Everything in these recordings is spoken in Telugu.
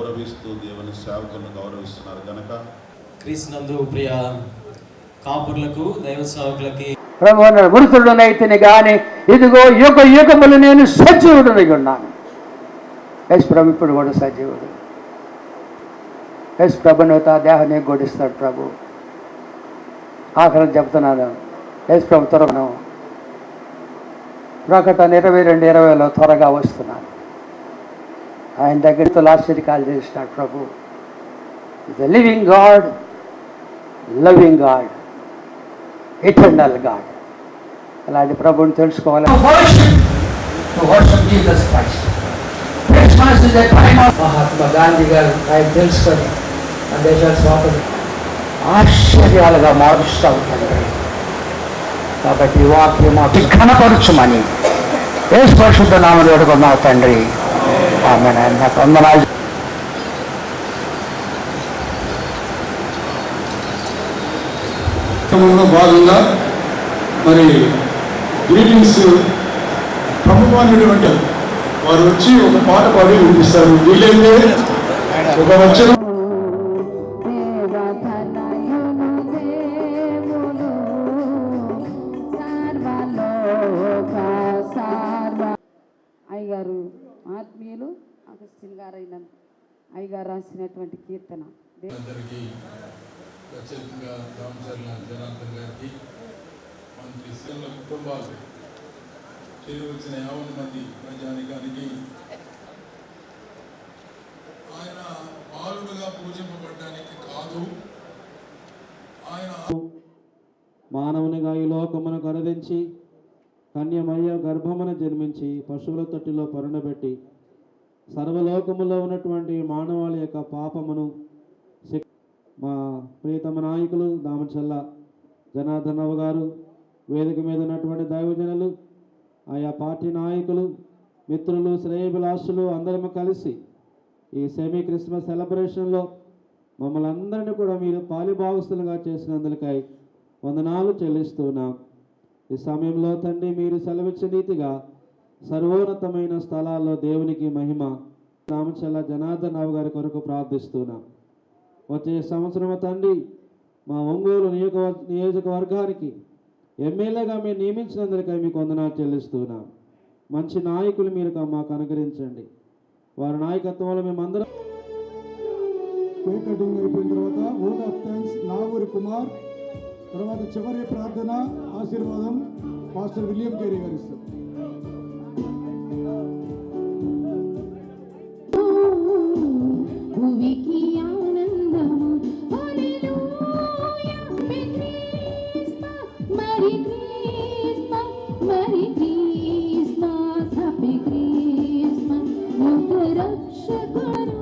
గౌరవిస్తూ దేవుని సేవకులను గౌరవిస్తున్నారు కనుక క్రీస్తునందు ప్రియ కాపుర్లకు దైవ సేవకులకి. ప్రభు మృతుడునైతిని గాని ఇదిగో యుగ యుగములు నేను సజీవుడునై ఉన్నాను. యశ్ ప్రభు ఇప్పుడు కూడా సజీవుడు. యశ్ ప్రభుని ఆ దేహాన్ని గొడిస్తాడు ప్రభు. ఆఖరి చెప్తున్నాను. యశ్ ప్రభు త్వరను ప్రకటన ఇరవై రెండు ఇరవైలో త్వరగా వస్తున్నాను. ఆయన దగ్గరతో ఆశ్చర్యకాలు చేసినాడు ప్రభు. The living God loving God eternal God అలాంటి ప్రభుని తెలుసుకోవాలి. మహాత్మా గాంధీ గారు ఆయన తెలుసుకొని ఆ దేశాల స్వాతంత్రం ఆశ్చర్యాలుగా మారుస్తూ ఉంటాడు. కాబట్టి వాక్యం మాకు ఘనపరచుమని ఏ పరిశుద్ధ నామం వేడుకున్నావు తండ్రి. ఆమె నాకు వందనాలు కార్యక్రమంలో భాగంగా మరి గ్రీటింగ్స్ ప్రముఖమైనటువంటి వారు వచ్చి ఒక పాట పాడి వినిపిస్తారు. వీలైతే ఒక వచ్చిన గారైన అయ్యగారు రాసినటువంటి కీర్తన. దే- అందరికీ ప్రత్యేకంగా రామచర్ల జనార్దన్ గారికి మంత్రి శ్రీల కుటుంబాలు చేరి వచ్చిన యావన్ మంది ప్రజానికానికి ఆయన బాలుడుగా పూజింపబడడానికి కాదు ఆయన మానవునిగా ఈ లోకమును కరదించి కన్యమయ్య గర్భమున జన్మించి పశువుల తొట్టిలో పరుండబెట్టి సర్వలోకములో ఉన్నటువంటి మానవాళి యొక్క పాపమును మా ప్రియతమ నాయకులు దామచల్ల జనార్దనరావు గారు వేదిక మీద ఉన్నటువంటి దైవజనులు ఆయా పార్టీ నాయకులు మిత్రులు శ్రేయభిలాషులు అందరము కలిసి ఈ సెమీ క్రిస్మస్ సెలబ్రేషన్లో మమ్మల్ని అందరినీ కూడా మీరు పాలిభాగస్తులుగా చేసినందుకై వందనాలు చెల్లిస్తున్నాం. ఈ సమయంలో తండ్రి మీరు సెలవిచ్చే రీతిగా సర్వోన్నతమైన స్థలాల్లో దేవునికి మహిమ. రామచల్ల జనార్దన్ రావు గారి కొరకు ప్రార్థిస్తున్నాం. వచ్చే సంవత్సరం తండ్రి మా ఒంగోలు నియోజక నియోజకవర్గానికి ఎమ్మెల్యేగా మీరు నియమించినందుకై మీకు వందనాలు చెల్లిస్తున్నాం. మంచి నాయకులు మీరు మాకు అనుగ్రహించండి. వారి నాయకత్వంలో మేమందరం కేక్ కటింగ్ అయిపోయిన తర్వాత vote of thanks Naguri Kumar. తర్వాత చివరి ప్రార్థన ఆశీర్వాదం పాస్టర్ విలియం కేరీ గారు ఇస్తారు. रक्षकरो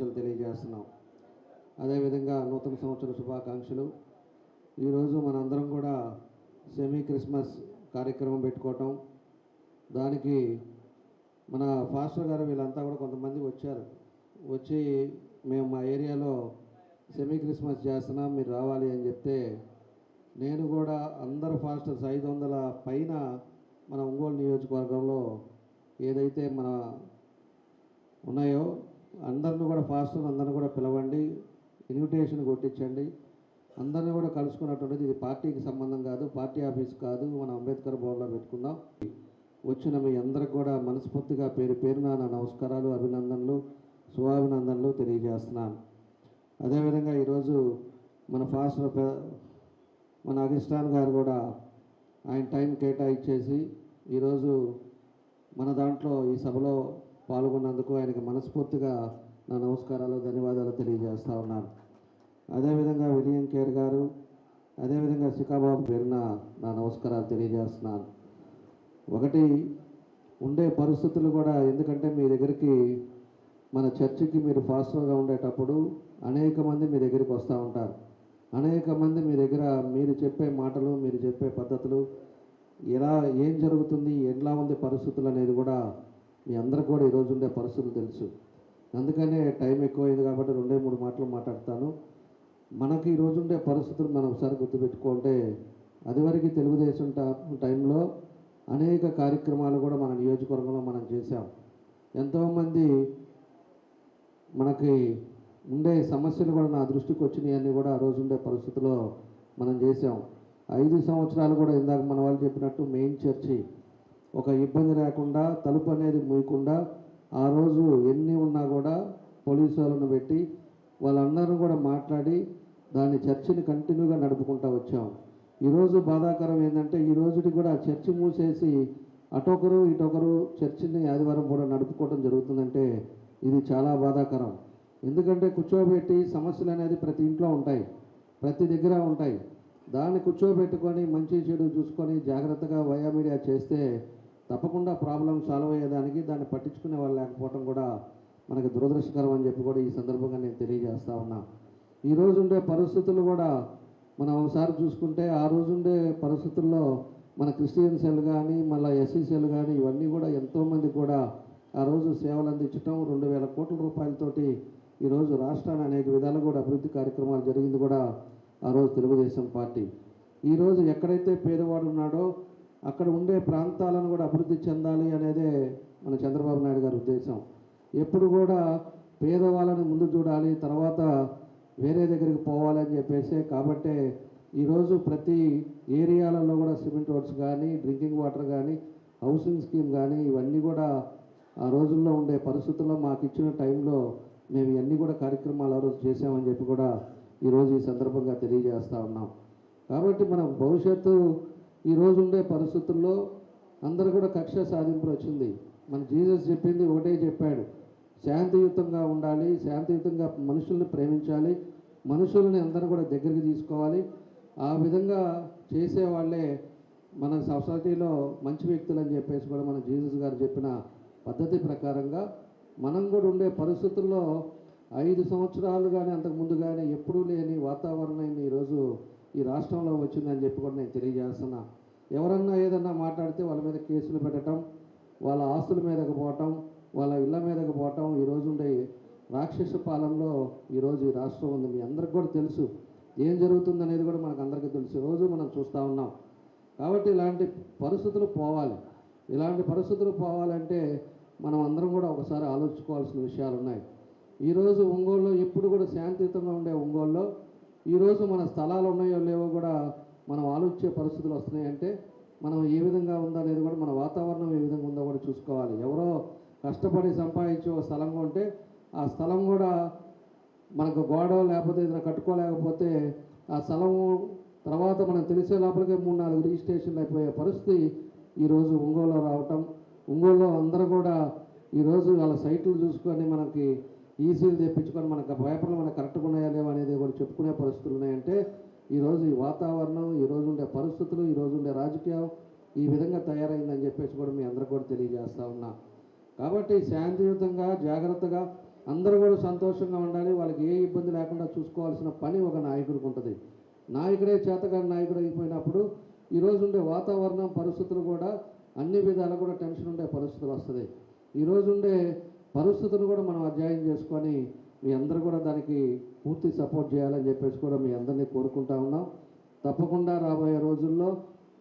శుభాకాంక్షలు తెలియజేస్తున్నాం. అదేవిధంగా నూతన సంవత్సర శుభాకాంక్షలు. ఈరోజు మనందరం కూడా సెమీ క్రిస్మస్ కార్యక్రమం పెట్టుకోవటం. దానికి మన ఫాస్టర్ గారు వీళ్ళంతా కూడా కొంతమంది వచ్చారు. వచ్చి మేము మా ఏరియాలో సెమీ క్రిస్మస్ చేస్తున్నాం మీరు రావాలి అని చెప్తే నేను కూడా అందరు ఫాస్టర్స్ ఐదు వందల పైన మన ఒంగోలు నియోజకవర్గంలో ఏదైతే మన ఉన్నాయో అందరిని కూడా ఫాస్టర్ అందరిని కూడా పిలవండి. ఇన్విటేషన్ కొట్టించండి. అందరిని కూడా కలుసుకున్నటువంటిది ఇది పార్టీకి సంబంధం కాదు పార్టీ ఆఫీస్ కాదు. మన అంబేద్కర్ భవన్లో పెట్టుకుందాం. వచ్చిన మీ అందరికి కూడా మనస్ఫూర్తిగా పేరు పేరున నా నమస్కారాలు అభినందనలు శుభాభినందనలు తెలియజేస్తున్నాను. అదేవిధంగా ఈరోజు మన ఫాస్టర్ మన అధిష్టాన్ గారు కూడా ఆయన టైం కేటాయించేసి ఈరోజు మన దాంట్లో ఈ సభలో పాల్గొన్నందుకు ఆయనకి మనస్ఫూర్తిగా నా నమస్కారాలు ధన్యవాదాలు తెలియజేస్తూ ఉన్నాను. అదేవిధంగా విలియం కేర్ గారు అదేవిధంగా శిఖాబాబు పేరున నా నమస్కారాలు తెలియజేస్తున్నాను. ఒకటి ఉండే పరిస్థితులు కూడా ఎందుకంటే మీ దగ్గరికి మన చర్చికి మీరు ఫాస్టర్గా ఉండేటప్పుడు అనేక మంది మీ దగ్గరికి వస్తూ ఉంటారు. అనేక మంది మీ దగ్గర మీరు చెప్పే మాటలు మీరు చెప్పే పద్ధతులు ఎలా ఏం జరుగుతుంది ఎలా ఉంది పరిస్థితులు అనేది కూడా మీ అందరికి కూడా ఈరోజు ఉండే పరిస్థితులు తెలుసు. అందుకనే టైం ఎక్కువైంది కాబట్టి రెండే మూడు మాటలు మాట్లాడతాను. మనకి ఈరోజు ఉండే పరిస్థితులు మనం ఒకసారి గుర్తుపెట్టుకుంటే అదివరకు తెలుగుదేశం టైంలో అనేక కార్యక్రమాలు కూడా మన నియోజకవర్గంలో మనం చేశాం. ఎంతోమంది మనకి ఉండే సమస్యలు కూడా నా దృష్టికి వచ్చినాయి అన్నీ కూడా ఆ రోజు ఉండే పరిస్థితిలో మనం చేసాం ఐదు సంవత్సరాలు కూడా ఇందాక మన వాళ్ళు చెప్పినట్టు మెయిన్ చర్చి ఒక ఇబ్బంది లేకుండా తలుపు అనేది మూయకుండా ఆ రోజు ఎన్ని ఉన్నా కూడా పోలీసు వాళ్ళను పెట్టి వాళ్ళందరూ కూడా మాట్లాడి దాని చర్చిని కంటిన్యూగా నడుపుకుంటూ వచ్చాం. ఈరోజు బాధాకరం ఏంటంటే ఈ రోజుకి కూడా చర్చి మూసేసి అటొకరు ఇటొకరు చర్చిని ఆదివారం కూడా నడుపుకోవడం జరుగుతుందంటే ఇది చాలా బాధాకరం. ఎందుకంటే కూర్చోబెట్టి సమస్యలు అనేది ప్రతి ఇంట్లో ఉంటాయి ప్రతి దగ్గర ఉంటాయి. దాన్ని కూర్చోబెట్టుకొని మంచి చెడు చూసుకొని జాగ్రత్తగా వయా మీడియా చేస్తే తప్పకుండా ప్రాబ్లం సాల్వ్ అయ్యేదానికి దాన్ని పట్టించుకునే వాళ్ళు లేకపోవడం కూడా మనకి దురదృష్టకరం అని చెప్పి కూడా ఈ సందర్భంగా నేను తెలియజేస్తా ఉన్నా. ఈ రోజు ఉండే పరిస్థితులు కూడా మనం ఒకసారి చూసుకుంటే ఆ రోజుండే పరిస్థితుల్లో మన క్రిస్టియన్ సెల్ కానీ మళ్ళీ ఎస్సీ సెల్ కానీ ఇవన్నీ కూడా ఎంతోమంది కూడా ఆ రోజు సేవలు అందించడం రెండు వేల కోట్ల రూపాయలతోటి ఈరోజు రాష్ట్రాన్ని అనేక విధాలు కూడా అభివృద్ధి కార్యక్రమాలు జరిగింది కూడా ఆ రోజు తెలుగుదేశం పార్టీ. ఈరోజు ఎక్కడైతే పేదవాడు ఉన్నాడో అక్కడ ఉండే ప్రాంతాలను కూడా అభివృద్ధి చెందాలి అనేదే మన చంద్రబాబు నాయుడు గారి ఉద్దేశం. ఎప్పుడు కూడా పేదవాళ్ళని ముందు చూడాలి తర్వాత వేరే దగ్గరికి పోవాలని చెప్పేసే చెప్పేసి కాబట్టే ఈరోజు ప్రతి ఏరియాలలో కూడా సిమెంట్ రోడ్స్ కానీ డ్రింకింగ్ వాటర్ కానీ హౌసింగ్ స్కీమ్ కానీ ఇవన్నీ కూడా ఆ రోజుల్లో ఉండే పరిస్థితుల్లో మాకు ఇచ్చిన టైంలో మేము ఇవన్నీ కూడా కార్యక్రమాలు ఆ రోజు చేసామని చెప్పి కూడా ఈరోజు ఈ సందర్భంగా తెలియజేస్తూ ఉన్నాం. కాబట్టి మన భవిష్యత్తు ఈరోజు ఉండే పరిస్థితుల్లో అందరూ కూడా కక్ష సాధింపులు వచ్చింది మన జీసస్ చెప్పింది ఒకటే చెప్పాడు. శాంతియుతంగా ఉండాలి శాంతియుతంగా మనుషుల్ని ప్రేమించాలి మనుషుల్ని అందరూ కూడా దగ్గరికి తీసుకోవాలి. ఆ విధంగా చేసే వాళ్ళే మన సొసైటీలో మంచి వ్యక్తులు అని చెప్పేసి కూడా మన జీసస్ గారు చెప్పిన పద్ధతి ప్రకారంగా మనం కూడా ఉండే పరిస్థితుల్లో ఐదు సంవత్సరాలు కానీ అంతకుముందు కానీ ఎప్పుడూ లేని వాతావరణాన్ని ఈరోజు ఈ రాష్ట్రంలో వచ్చిందని చెప్పి కూడా నేను తెలియజేస్తున్నా. ఎవరన్నా ఏదన్నా మాట్లాడితే వాళ్ళ మీద కేసులు పెట్టడం వాళ్ళ ఆస్తుల మీదకి పోవటం వాళ్ళ ఇళ్ళ మీదకి పోవటం ఈరోజు ఉండే రాక్షస పాలనలో ఈరోజు ఈ రాష్ట్రం ఉంది. మీ అందరికి కూడా తెలుసు. ఏం జరుగుతుంది అనేది కూడా మనకు అందరికీ తెలుసు. రోజు మనం చూస్తూ ఉన్నాం. కాబట్టి ఇలాంటి పరిస్థితులు పోవాలి. ఇలాంటి పరిస్థితులు పోవాలంటే మనం అందరం కూడా ఒకసారి ఆలోచించుకోవాల్సిన విషయాలు ఉన్నాయి. ఈరోజు ఒంగోలులో ఎప్పుడు కూడా శాంతియుతంగా ఉండే ఒంగోలులో ఈరోజు మన స్థలాలు ఉన్నాయో లేవో కూడా మనం ఆలోచించే పరిస్థితులు వస్తున్నాయంటే మనం ఏ విధంగా ఉందో అనేది కూడా మన వాతావరణం ఏ విధంగా ఉందో కూడా చూసుకోవాలి. ఎవరో కష్టపడి సంపాదించి ఒక స్థలం ఉంటే ఆ స్థలం కూడా మనకు గోడ లేకపోతే ఏదైనా కట్టుకోలేకపోతే ఆ స్థలము తర్వాత మనం తెలిసే లోపలికే మూడు నాలుగు రిజిస్ట్రేషన్లు అయిపోయే పరిస్థితి ఈరోజు ఒంగోలులో రావటం. ఒంగోలులో అందరూ కూడా ఈరోజు వాళ్ళ సైట్లు చూసుకొని మనకి ఈసీలు తెప్పించుకొని మనకు పేపర్లు మనకు కరెక్ట్గా ఉన్నాయా లేవా అనేది కూడా చెప్పుకునే పరిస్థితులు ఉన్నాయంటే ఈరోజు ఈ వాతావరణం ఈరోజు ఉండే పరిస్థితులు ఈరోజు ఉండే రాజకీయం ఈ విధంగా తయారైందని చెప్పేసి కూడా మీ అందరూ కూడా తెలియజేస్తా ఉన్నా. కాబట్టి శాంతియుతంగా జాగ్రత్తగా అందరూ కూడా సంతోషంగా ఉండాలి. వాళ్ళకి ఏ ఇబ్బంది లేకుండా చూసుకోవాల్సిన పని ఒక నాయకుడికి ఉంటుంది. నాయకుడే చేతగాని నాయకుడు అయిపోయినప్పుడు ఈరోజు ఉండే వాతావరణం పరిస్థితులు కూడా అన్ని విధాలు కూడా టెన్షన్ ఉండే పరిస్థితులు వస్తుంది. ఈరోజు ఉండే పరిస్థితులు కూడా మనం అధ్యయనం చేసుకొని మీ అందరూ కూడా దానికి పూర్తి సపోర్ట్ చేయాలని చెప్పేసి కూడా మీ అందరినీ కోరుకుంటా ఉన్నాం. తప్పకుండా రాబోయే రోజుల్లో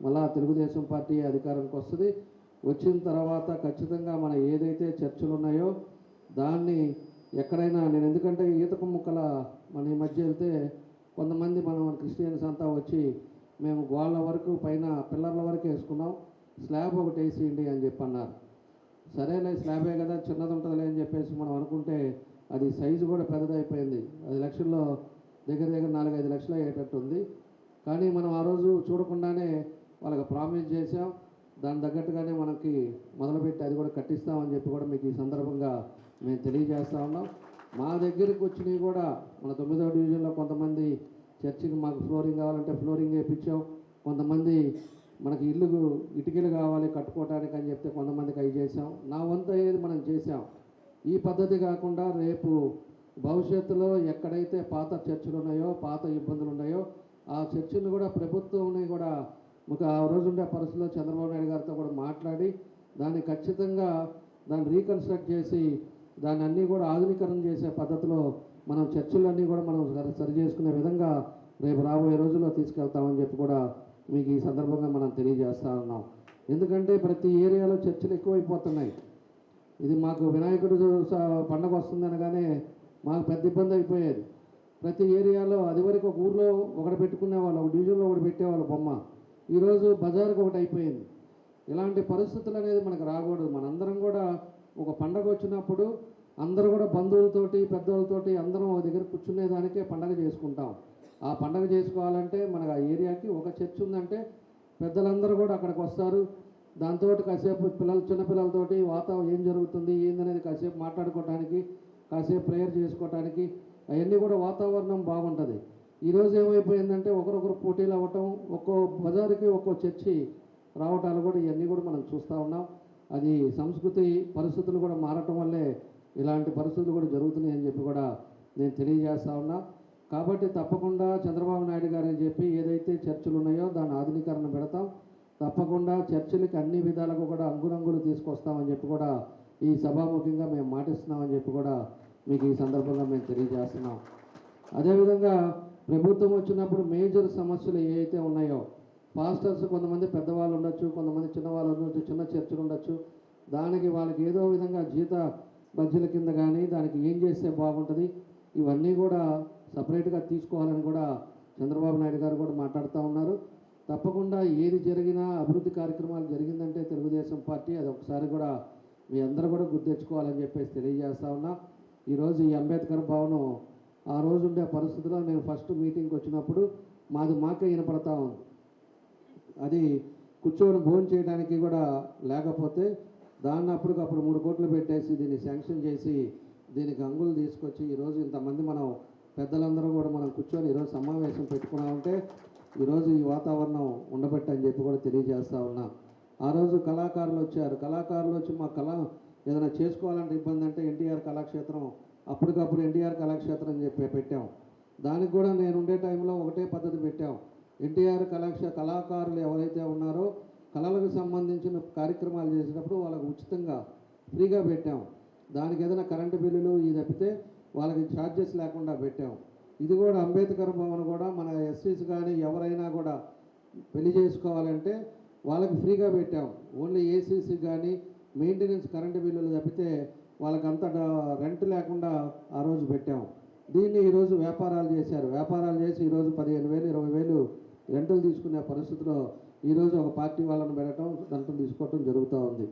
మళ్ళా తెలుగుదేశం పార్టీ అధికారానికి వస్తుంది. వచ్చిన తర్వాత ఖచ్చితంగా మన ఏదైతే చర్చలు ఉన్నాయో దాన్ని ఎక్కడైనా నేను ఎందుకంటే ఈతకు ముక్కల మన ఈ మధ్య వెళ్తే కొంతమంది మనం క్రిస్టియన్స్ అంతా వచ్చి మేము గోళ్ళ వరకు పైన పిల్లర్ల వరకు వేసుకున్నాం. స్లాబ్ ఒకటి వేసేయండి అని చెప్పి అన్నారు సరేలే స్లాబే కదా చిన్నది ఉంటుందిలే అని చెప్పేసి మనం అనుకుంటే అది సైజు కూడా పెద్దదైపోయింది. అది లక్షల్లో దగ్గర దగ్గర నాలుగైదు లక్షలు అయ్యేటట్టు ఉంది. కానీ మనం ఆ రోజు చూడకుండానే వాళ్ళకి ప్రామిస్ చేసాం దాని తగ్గట్టుగానే మనకి మొదలుపెట్టి అది కూడా కట్టిస్తామని చెప్పి కూడా మీకు ఈ సందర్భంగా మేము తెలియజేస్తా ఉన్నాం. మా దగ్గరికి వచ్చినవి కూడా మన తొమ్మిదవ డివిజన్లో కొంతమంది చర్చికి మాకు ఫ్లోరింగ్ కావాలంటే ఫ్లోరింగ్ వేయించాం కొంతమంది మనకి ఇల్లు ఇటుకలు కావాలి కట్టుకోవడానికి అని చెప్తే కొంతమందికి అవి చేసాం నా వంతు అయ్యేది మనం చేసాం ఈ పద్ధతి కాకుండా రేపు భవిష్యత్తులో ఎక్కడైతే పాత చర్చలు ఉన్నాయో పాత ఇబ్బందులు ఉన్నాయో ఆ చర్చలు కూడా ప్రభుత్వంని కూడా ఒక ఆ రోజుండే పరిస్థితిలో చంద్రబాబు నాయుడు గారితో కూడా మాట్లాడి దాన్ని ఖచ్చితంగా దాన్ని రీకన్స్ట్రక్ట్ చేసి దాన్ని అన్నీ కూడా ఆధునీకరణ చేసే పద్ధతిలో మనం చర్చలన్నీ కూడా మనం సరి సరి చేసుకునే విధంగా రేపు రాబోయే రోజుల్లో తీసుకెళ్తామని చెప్పి కూడా మీకు ఈ సందర్భంగా మనం తెలియజేస్తా ఉన్నాం. ఎందుకంటే ప్రతి ఏరియాలో చర్చలు ఎక్కువైపోతున్నాయి. ఇది మాకు వినాయకుడు స- పండగ వస్తుంది అనగానే మాకు పెద్ద ఇబ్బంది అయిపోయేది. ప్రతి ఏరియాలో అది వరకు ఒక ఊర్లో ఒకటి పెట్టుకునేవాళ్ళు ఒక డివిజన్లో ఒకటి పెట్టేవాళ్ళు బొమ్మ. ఈరోజు బజార్కి ఒకటి అయిపోయింది. ఇలాంటి పరిస్థితులు అనేది మనకు రాకూడదు. మనందరం కూడా ఒక పండగ వచ్చినప్పుడు అందరూ కూడా బంధువులతోటి పెద్దవాళ్ళతోటి అందరం ఒక దగ్గర కూర్చునేదానికే పండగ చేసుకుంటాం. ఆ పండగ చేసుకోవాలంటే మనకు ఆ ఏరియాకి ఒక చర్చ్ ఉందంటే పెద్దలందరూ కూడా అక్కడికి వస్తారు. దాంతో కాసేపు పిల్లలు చిన్నపిల్లలతోటి వాతావరణం ఏం జరుగుతుంది ఏందనేది కాసేపు మాట్లాడుకోవటానికి కాసేపు ప్రేయర్ చేసుకోవటానికి అవన్నీ కూడా వాతావరణం బాగుంటుంది. ఈరోజు ఏమైపోయిందంటే ఒకరొకరు పోటీలు అవ్వటం ఒక్కో బజారుకి ఒక్కో చర్చి రావటాలు కూడా ఇవన్నీ కూడా మనం చూస్తూ ఉన్నాం. అది సంస్కృతి పరిస్థితులు కూడా మారటం వల్లే ఇలాంటి పరిస్థితులు కూడా జరుగుతున్నాయి అని చెప్పి కూడా నేను తెలియజేస్తా ఉన్నా. కాబట్టి తప్పకుండా చంద్రబాబు నాయుడు గారు అని చెప్పి ఏదైతే చర్చలు ఉన్నాయో దాని ఆధునీకరణ పెడతాం. తప్పకుండా చర్చలకి అన్ని విధాలకు కూడా అంగురంగులు తీసుకొస్తామని చెప్పి కూడా ఈ సభాముఖంగా మేము మాటిస్తున్నామని చెప్పి కూడా మీకు ఈ సందర్భంగా మేము తెలియజేస్తున్నాం. అదేవిధంగా ప్రభుత్వం వచ్చినప్పుడు మేజర్ సమస్యలు ఏవైతే ఉన్నాయో పాస్టర్స్ కొంతమంది పెద్దవాళ్ళు ఉండొచ్చు కొంతమంది చిన్నవాళ్ళు ఉండొచ్చు చిన్న చర్చలు ఉండొచ్చు దానికి వాళ్ళకి ఏదో విధంగా జీత బజ్జీల కింద కానీ దానికి ఏం చేస్తే బాగుంటుంది ఇవన్నీ కూడా సపరేట్గా తీసుకోవాలని కూడా చంద్రబాబు నాయుడు గారు కూడా మాట్లాడుతూ ఉన్నారు. తప్పకుండా ఏది జరిగినా అభివృద్ధి కార్యక్రమాలు జరిగిందంటే తెలుగుదేశం పార్టీ అది ఒకసారి కూడా మీ అందరూ కూడా గుర్తెచ్చుకోవాలని చెప్పేసి తెలియజేస్తా ఉన్నా. ఈరోజు ఈ అంబేద్కర్ భవనం ఆ రోజు ఉండే పరిస్థితిలో నేను ఫస్ట్ మీటింగ్కి వచ్చినప్పుడు మాది మాకే వినపడతా ఉంది. అది కూర్చొని భోజనం చేయడానికి కూడా లేకపోతే దాన్ని అప్పటికప్పుడు మూడు కోట్లు పెట్టేసి దీన్ని శాంక్షన్ చేసి దీనికి అంగులు తీసుకొచ్చి ఈరోజు ఇంతమంది మనం పెద్దలందరూ కూడా మనం కూర్చొని ఈరోజు సమావేశం పెట్టుకున్నామంటే ఈరోజు ఈ వాతావరణం ఉండబెట్టని చెప్పి కూడా తెలియజేస్తా ఉన్నా. ఆ రోజు కళాకారులు వచ్చారు. కళాకారులు వచ్చి మా కళ ఏదైనా చేసుకోవాలంటే ఇబ్బంది అంటే ఎన్టీఆర్ కళాక్షేత్రం అప్పటికప్పుడు ఎన్టీఆర్ కళాక్షేత్రం అని చెప్పి పెట్టాం. దానికి కూడా నేను ఉండే టైంలో ఒకటే పద్ధతి పెట్టాం. ఎన్టీఆర్ కళాక్ష కళాకారులు ఎవరైతే ఉన్నారో కళలకు సంబంధించిన కార్యక్రమాలు చేసినప్పుడు వాళ్ళకు ఉచితంగా ఫ్రీగా పెట్టాం. దానికి ఏదైనా కరెంటు బిల్లులు ఇది తప్పితే వాళ్ళకి ఛార్జెస్ లేకుండా పెట్టాం. ఇది కూడా అంబేద్కర్ భవన్ కూడా మన ఎస్సీస్ కానీ ఎవరైనా కూడా పెళ్ళి చేసుకోవాలంటే వాళ్ళకి ఫ్రీగా పెట్టాం. ఓన్లీ ఏసీసీ కానీ మెయింటెనెన్స్ కరెంటు బిల్లులు తప్పితే వాళ్ళకి అంత రెంట్ లేకుండా ఆ రోజు పెట్టాం. దీన్ని ఈరోజు వ్యాపారాలు చేశారు. వ్యాపారాలు చేసి ఈరోజు పదిహేను వేలు ఇరవై వేలు రెంటలు తీసుకునే పరిస్థితిలో ఈరోజు ఒక పార్టీ వాళ్ళని పెట్టడం రెంటలు తీసుకోవటం జరుగుతూ ఉంది.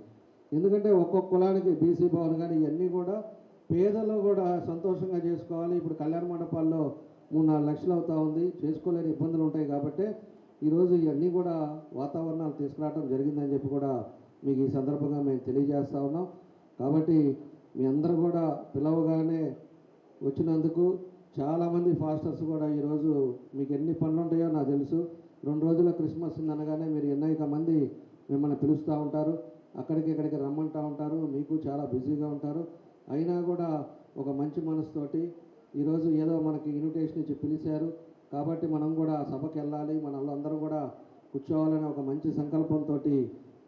ఎందుకంటే ఒక్కొక్క కులానికి బీసీ భవన్ కానీ ఇవన్నీ కూడా పేదలు కూడా సంతోషంగా చేసుకోవాలి. ఇప్పుడు కళ్యాణ మండపాల్లో మూడు నాలుగు లక్షలు అవుతా ఉంది. చేసుకోలేని ఇబ్బందులు ఉంటాయి కాబట్టి ఈరోజు ఇవన్నీ కూడా వాతావరణాలు తీసుకురావడం జరిగిందని చెప్పి కూడా మీకు ఈ సందర్భంగా మేము తెలియజేస్తా ఉన్నాం. కాబట్టి మీ అందరూ కూడా పిలవగానే వచ్చినందుకు చాలామంది ఫాస్టర్స్ కూడా ఈరోజు మీకు ఎన్ని పనులు ఉంటాయో నాకు తెలుసు. రెండు రోజుల క్రిస్మస్ ఉందనగానే మీరు ఎన్నైక మంది మిమ్మల్ని పిలుస్తూ ఉంటారు. అక్కడికి ఇక్కడికి రమ్మంటూ ఉంటారు. మీకు చాలా బిజీగా ఉంటారు. అయినా కూడా ఒక మంచి మనసుతోటి ఈరోజు ఏదో మనకి ఇన్విటేషన్ ఇచ్చి పిలిచారు. కాబట్టి మనం కూడా సభకి వెళ్ళాలి. మన కూడా కూర్చోవాలనే ఒక మంచి సంకల్పంతో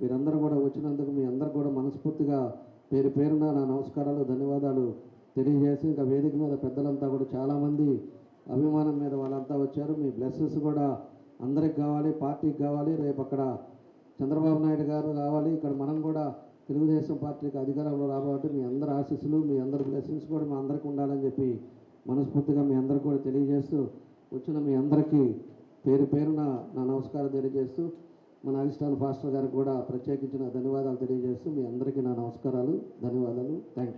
మీరందరూ కూడా వచ్చినందుకు మీ అందరు కూడా మనస్ఫూర్తిగా పేరు పేరున నా నమస్కారాలు ధన్యవాదాలు తెలియజేసి ఇంకా వేదిక మీద పెద్దలంతా కూడా చాలామంది అభిమానం మీద వాళ్ళంతా వచ్చారు. మీ బ్లెస్సెస్ కూడా అందరికి కావాలి పార్టీకి కావాలి. రేపు అక్కడ చంద్రబాబు నాయుడు గారు కావాలి. ఇక్కడ మనం కూడా తెలుగుదేశం పార్టీకి అధికారంలో రాబోతే మీ అందరి ఆశీస్సులు మీ అందరి బ్లెస్సింగ్స్ కూడా మీ అందరికి ఉండాలని చెప్పి మనస్ఫూర్తిగా మీ అందరికి కూడా తెలియజేస్తూ వచ్చిన మీ అందరికీ పేరు పేరున నా నమస్కారం తెలియజేస్తూ మన అధిష్టాన ఫాస్టర్ గారికి కూడా ప్రత్యేకించిన ధన్యవాదాలు తెలియజేస్తూ మీ అందరికీ నా నమస్కారాలు ధన్యవాదాలు. Thank you